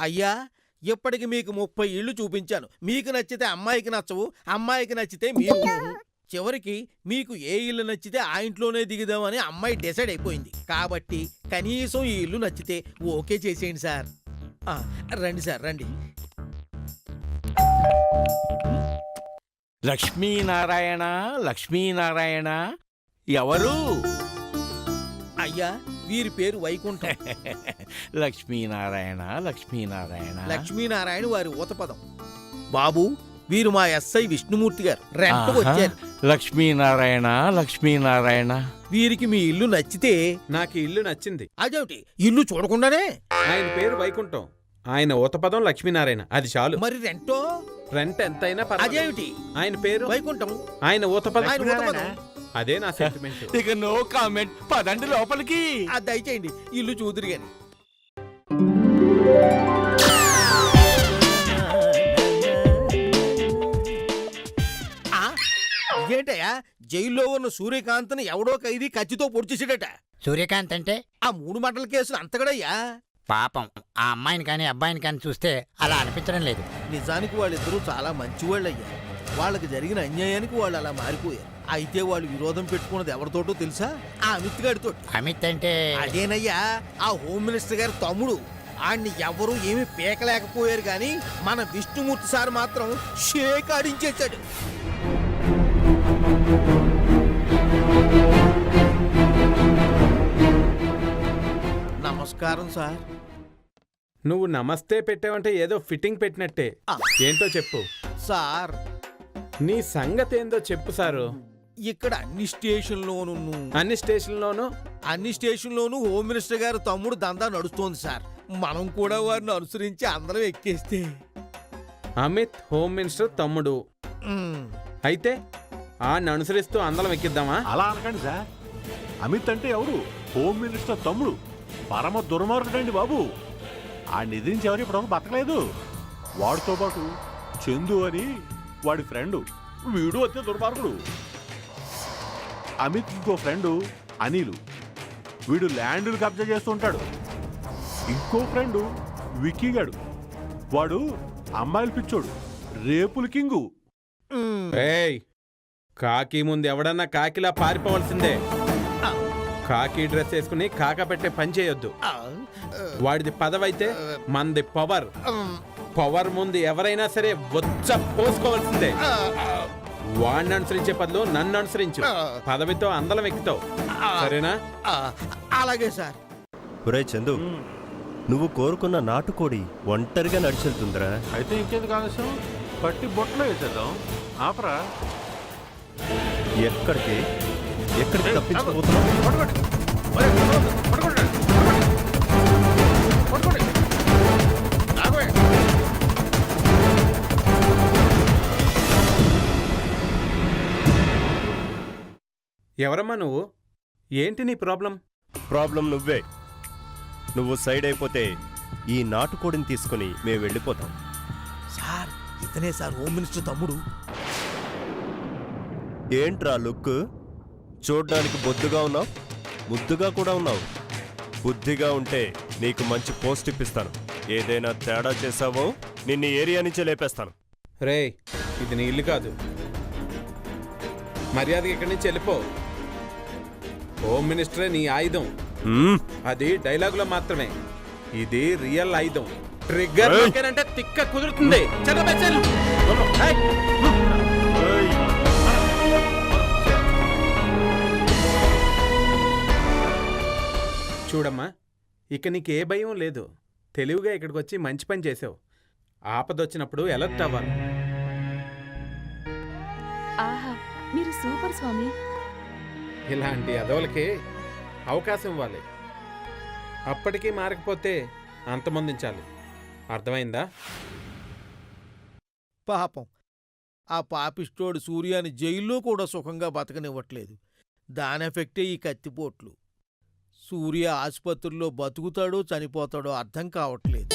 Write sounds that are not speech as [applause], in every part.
అయ్యా ఇప్పటికి మీకు ముప్పై ఇళ్ళు చూపించాను. మీకు నచ్చితే అమ్మాయికి నచ్చవు అమ్మాయికి నచ్చితే మీరు చివరికి మీకు ఏ ఇల్లు నచ్చితే ఆ ఇంట్లోనే దిగుదామని అమ్మాయి డిసైడ్ అయిపోయింది. కాబట్టి కనీసం ఈ ఇల్లు నచ్చితే ఓకే చేసేయండి సార్. రండి సార్ రండి. లక్ష్మీనారాయణ లక్ష్మీనారాయణ ఎవరు? అయ్యా వీరి పేరు వైకుంఠం. [laughs] లక్ష్మీనారాయణ లక్ష్మీనారాయణ. లక్ష్మీనారాయణ వారి ఊతపదం. బాబు వీరు మా ఎస్ఐ విష్ణుమూర్తి గారు. రెంట్కు. వచ్చారు. లక్ష్మీనారాయణ లక్ష్మీనారాయణ. వీరికి మీ ఇల్లు నచ్చితే నాకు ఈ ఇల్లు నచ్చింది. అదేమిటి? ఇల్లు చూడకుండానే? ఆయన పేరు వైకుంఠం. ఆయన ఊతపదం లక్ష్మీనారాయణ. అది చాలు. మరి రెంటో? రెంట్ ఎంతైనా పర్వాలేదు. అదేమిటి? ఆయన పేరు? వైకుంఠం. ఆయన ఊతపదం. ఆయన ఊతపదం. అదే నా సెంటిమెంట్ ఇక నో కామెంట్. పదండి లోపలికి. అది దయచేయండి. ఇల్లు చూదురు గాని జైల్లో ఉన్న సూర్యకాంత్ని ఎవడో ఖైదీ కత్తితో పొడిచేసాడట. సూర్యకాంత్ అంటే? ఆ మూడు మంటల కేసులు అంతగడయ్యా? పాపం ఆ అమ్మాయిని కానీ అబ్బాయిని కానీ చూస్తే అలా అనిపించడం లేదు. నిజానికి వాళ్ళిద్దరూ చాలా మంచివాళ్ళయ్యా. వాళ్ళకి జరిగిన అన్యాయానికి వాళ్ళు అలా మారిపోయారు. అయితే వాళ్ళు విరోధం పెట్టుకున్నది ఎవరితోటో తెలుసా? ఆ అమిత్ గారితో అమిత్ అంటే? అదేనయ్యా? ఆ హోమ్ మినిస్టర్ గారి తమ్ముడు. ఆడిని ఎవరూ ఏమీ పీకలేకపోయారు కానీ మన విష్ణుమూర్తి సార్ మాత్రం షేక్ ఆడించేశాడు. నమస్కారం సార్. నువ్వు నమస్తే పెట్టావంటే ఏదో ఫిట్టింగ్ పెట్టినట్టే. ఏంటో చెప్పు. సార్. నీ సంగతి ఏందో చెప్పు సారు. ఇక్కడ అన్ని స్టేషన్లోనూ అన్ని స్టేషన్లోనూ? అన్ని స్టేషన్లోనూ హోమ్ మినిస్టర్ గారి తమ్ముడు దందా నడుస్తోంది సార్. మనం కూడా వారిని అనుసరించి అందరం ఎక్కేస్తే. అమిత్ హోమ్ మినిస్టర్ తమ్ముడు. అయితే ఆడిని అనుసరిస్తూ అందలం ఎక్కిద్దామా? అలా అనకండి సార్. అమిత్ అంటే ఎవరు? హోమ్ మినిస్టర్ తమ్ముడు. పరమ దుర్మార్గుడండి బాబు. ఆ నిధించి ఎవరు ఇప్పుడు బతకలేదు. వాడితో పాటు చందు అని వాడి ఫ్రెండు. వీడు వచ్చే దుర్మార్గుడు. అమిత్ ఇంకో ఫ్రెండు అనిలు. వీడు ల్యాండ్లు కబ్జా చేస్తుంటాడు ఇంకో ఫ్రెండు విక్కీగాడు వాడు అమ్మాయిలు పిచ్చోడు. రేపుల కింగు. ఏయ్ కాకి ముందు ఎవడన్నా కాకిలా పారిపోవాల్సిందే. కాకి డ్రెస్ వేసుకుని కాక పెట్టే పని చేయొద్దు. వాడిది పదవైతే మంది పవర్. పవర్ ముందు ఎవరైనా సరే వచ్చ పోసుకోవాల్సిందే. వాడిని అనుసరించే పదులు నన్ను అనుసరించు. పదవితో అందలం ఎక్కుతావు. సరేనా? అలాగే సార్. ఒరే చందు. నువ్వు కోరుకున్న నాటుకోడి ఒంటరిగా నడిచెళ్తుందిరా. అయితే ఇంకేందుకు ఆలస్యం? పట్టి బొట్లో వేసేద్దాం. ఆపరా. ఎక్కడికి? ఎక్కడికి. ఆగోయ్. ఎవరమ్మా నువ్వు? ఏంటి నీ ప్రాబ్లం? ప్రాబ్లం నువ్వే. నువ్వు సైడ్ అయిపోతే ఈ నాటుకోడిని తీసుకుని మేము వెళ్ళిపోతాం. సార్ ఇతనే సార్ హోమ్ మినిస్టర్ తమ్ముడు. ఏంట్రా లుక్ చూడ్డానికి బొద్దుగా ఉన్నావు? ముద్దుగా కూడా ఉన్నావు. బుద్ధిగా ఉంటే నీకు మంచి పోస్ట్ ఇప్పిస్తాను. ఏదైనా తేడా చేసావో నిన్ను ఏరియా నుంచే లేపేస్తాను. రేయ్ ఇది నీ ఇల్లు కాదు. మర్యాదగా ఇక్కడి నుంచి వెళ్ళిపో? హోమ్ మినిస్టరే నీ ఆయుధం. అది డైలాగులో మాత్రమే. ఇది రియల్ ఆయుధం. ట్రిగ్గర్. అంటే తిక్క కుదురుతుంది. చూడమ్మా ఇక నీకు ఏ భయం లేదు. తెలివిగా ఇక్కడికి వచ్చి మంచి పని చేసావు. ఆపదొచ్చినప్పుడు ఎలర్ట్ అవ్వాలి. ఆహా మీరు సూపర్ స్వామి. ఇలాంటి అదవులకి అవకాశం ఇవ్వాలి. అప్పటికీ మారకపోతే అంతమొందించాలి. అర్థమైందా? పాపం. ఆ పాపిస్టోడు సూర్యాని జైల్లో కూడా సుఖంగా బతకనివ్వట్లేదు. దాని ఎఫెక్టే ఈ కత్తిపోట్లు. సూర్య ఆసుపత్రిలో బతుకుతాడో చనిపోతాడో అర్థం కావట్లేదు.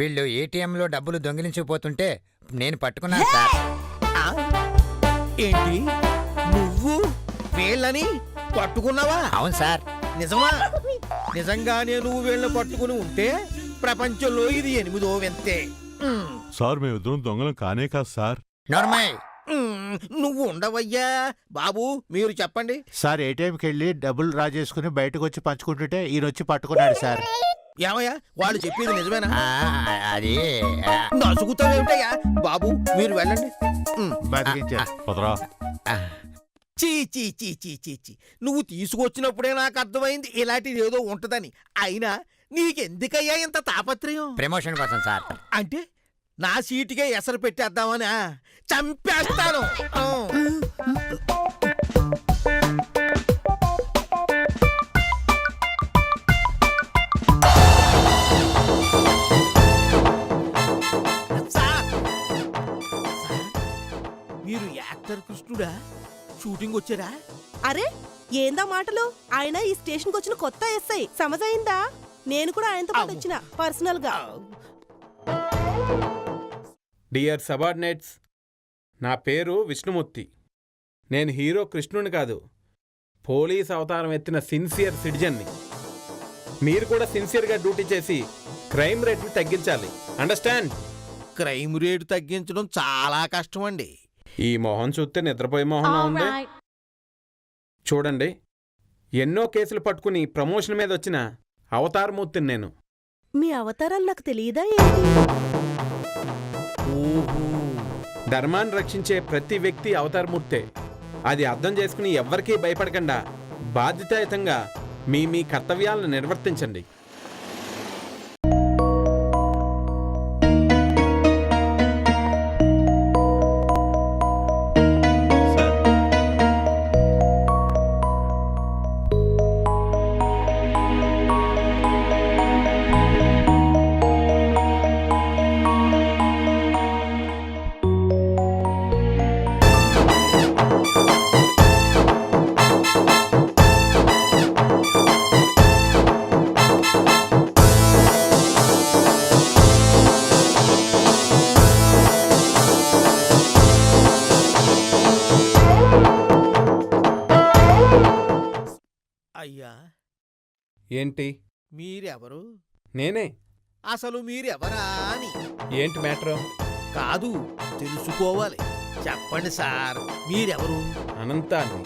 వీళ్ళు ఏటీఎంలో డబ్బులు దొంగిలించిపోతుంటే నేను పట్టుకున్నాను సార్? ఏంటి? నువ్వు? వీళ్ళని పట్టుకున్నావా? అవును సార్. నిజమా? నిజంగానే నువ్వు వీళ్ళని పట్టుకుని ఉంటే ప్రపంచంలో ఇది ఎనిమిదో వింతే. సార్ మేమిద్దరం దొంగలం కానే కాదు సార్. నోర్మయ్ నువ్వు ఉండవయ్యా. బాబు మీరు చెప్పండి. సార్ ఏటీఎంకి వెళ్ళి డబ్బులు డ్రా చేసుకుని బయటకు వచ్చి పంచుకుంటుంటే ఈయన వచ్చి పట్టుకున్నాడు సార్. ఏమయ్యా? వాళ్ళు చెప్పేది నిజమేనా? ఆ, అది నసుగుతావేమిటయ్యా? బాబు మీరు వెళ్ళండి. ఉమ్, బతికించారు పదరా ఆ, చీ చీ చీ చీ చీ చీ. నువ్వు తీసుకొచ్చినప్పుడే నాకు అర్థమైంది ఇలాంటిది ఏదో ఉంటదని. అయినా నీకెందుకయ్యా ఇంత తాపత్రయం? ప్రమోషన్ కోసం సార్. అంటే నా సీటుకే ఎసరు పెట్టేద్దామనా చంపేస్తాను. కృష్ణుడా షూటింగ్ వచ్చారా? అరే ఏందా మాటలు? ఆయన ఈ స్టేషన్కి వచ్చిన కొత్త ఎస్ఐ. సమజైందా నేను కూడా ఆయనతో పాటు. వచ్చిన పర్సనల్గా డియర్ సబార్డినేట్స్ నా పేరు విష్ణుమూర్తి. నేను హీరో కృష్ణుని కాదు. పోలీస్ అవతారం ఎత్తిన సిన్సియర్ సిటిజన్ని. మీరు కూడా సిన్సియర్గా డ్యూటీ చేసి క్రైమ్ రేట్ని తగ్గించాలి. అండర్స్టాండ్? క్రైమ్ రేటు తగ్గించడం చాలా కష్టం అండి ఈ మొహం చూస్తే నిద్రపోయే మొహంలా ఉంది? చూడండి. ఎన్నో కేసులు పట్టుకుని ప్రమోషన్ మీద వచ్చిన అవతారమూర్తిని నేను. మీ అవతారాలు నాకు తెలియదా ఏంటి? ఓహో ధర్మాన్ని రక్షించే ప్రతి వ్యక్తి అవతారమూర్తే. అది అర్థం చేసుకుని ఎవ్వరికీ భయపడకుండా. బాధ్యతాయుతంగా మీ మీ కర్తవ్యాలను నిర్వర్తించండి. ఏంటి? మీరెవరు? నేనే. అసలు మీరెవరా అని. ఏంటి మ్యాటర్? కాదు తెలుసుకోవాలి. చెప్పండి సార్ మీరెవరు? అనంతాన్ని.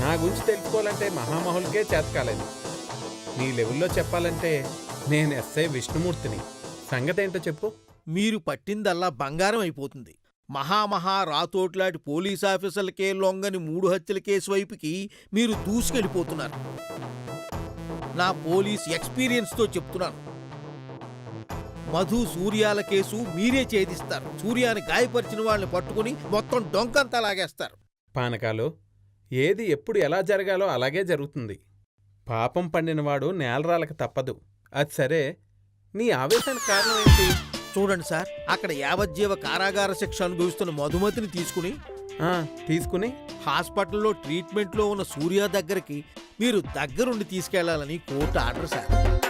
నా గురించి తెలుసుకోవాలంటే మహామహులకే చేత కాలేదు. నీ లెవెల్లో చెప్పాలంటే నేను ఎస్ఐ విష్ణుమూర్తిని. సంగతి ఏంటో చెప్పు. మీరు పట్టిందల్లా బంగారం అయిపోతుంది. మహామహా రాతోట్లాంటి పోలీస్ ఆఫీసర్లకే లొంగని మూడు హత్యల కేసు వైపుకి మీరు దూసుకెళ్ళిపోతున్నారు. నా పోలీస్ ఎక్స్పీరియన్స్తో చెప్తున్నాను. మధు సూర్యాల కేసు మీరే ఛేదిస్తారు. సూర్యాని గాయపరిచిన వాళ్ళని పట్టుకుని మొత్తం డొంకంతా లాగేస్తారు. పానకాలు ఏది ఎప్పుడు ఎలా జరగాలో అలాగే జరుగుతుంది. పాపం పండినవాడు నేలరాలకు తప్పదు. అది సరే నీ ఆవేశానికి కారణం ఏంటి? చూడండి సార్ అక్కడ యావజ్జీవ కారాగార శిక్ష అనుభవిస్తున్న మధుమతిని తీసుకుని తీసుకుని హాస్పిటల్లో ట్రీట్మెంట్లో ఉన్న సూర్య దగ్గరికి మీరు దగ్గరుండి తీసుకెళ్ళాలని కోర్టు ఆర్డర్ సార్.